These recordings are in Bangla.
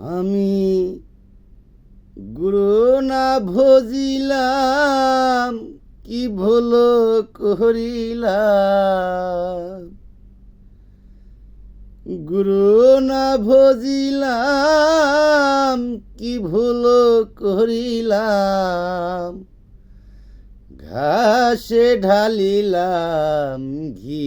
আমি গুরু না ভজিলাম, কি ভুল করিলাম গুরু না ভজিলাম, কি ভুল করিলাম ঘাসে ঢালিলাম ঘি।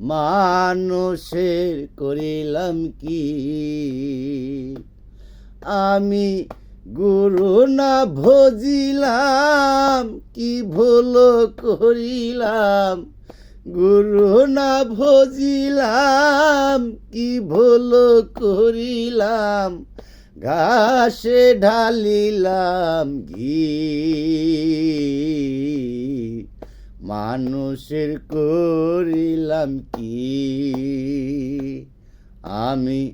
মানুষের করিলাম কি? আমি গুরু না ভজিলাম, কি ভুল করিলাম? গুরু না ভজিলাম, কি ভুল করিলাম? ঘাসে ঢালিলাম ঘি। মানুষের করিলাম কি? আমি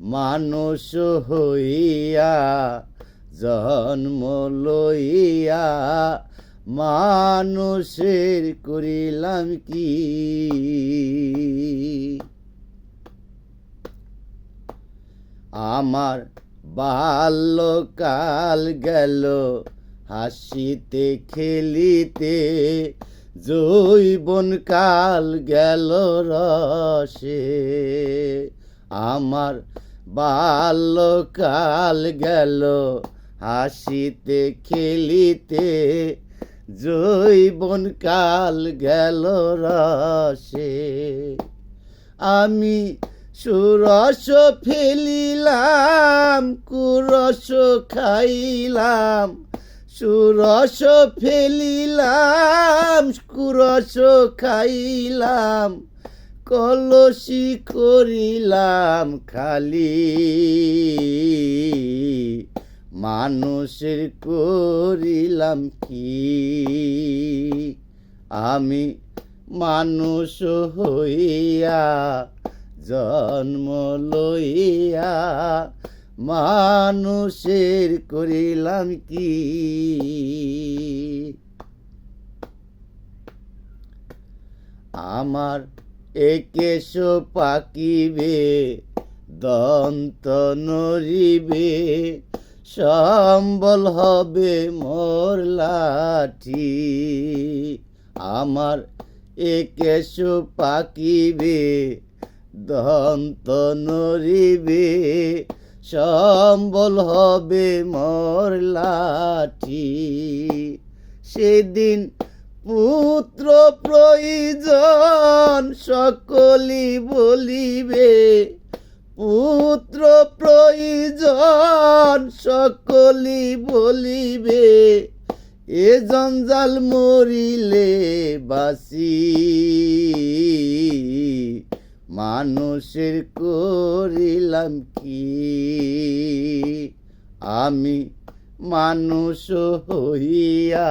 মানুষ হইয়া জন্ম লইয়া মানুষের করিলাম কি? আমার বাল্যকাল গেল, হাসিতে খেলিতে জৈবন কাল গেল রসে, আমার বাল্যকাল গেল হাসিতে খেলিতে জৈবন কাল গেল রসে। আমি সুরস ফেলিলাম, কুরস খাইলাম, সুরস ফেলিলাম কুরস খাইলাম, কলসি করিলাম খালি। মানুষের করিলাম কি? আমি মানুষ হইয়া, জন্ম লইয়া মানুষের করিলাম কি? আমার একেশ পাকিবে দন্ত নরিবে সম্বল হবে মোর লাঠি। আমার একেশ পাকিবে দন্ত নরিবে সম্বল হবে মোর লাঠি। সেদিন পুত্র প্রয়োজন সকলি বলিবে। পুত্র প্রয়োজন সকলি বলিবে। এ জঞ্জাল মরিলে বাসি মানুষের করিলাম কি? আমি মানুষ হইয়া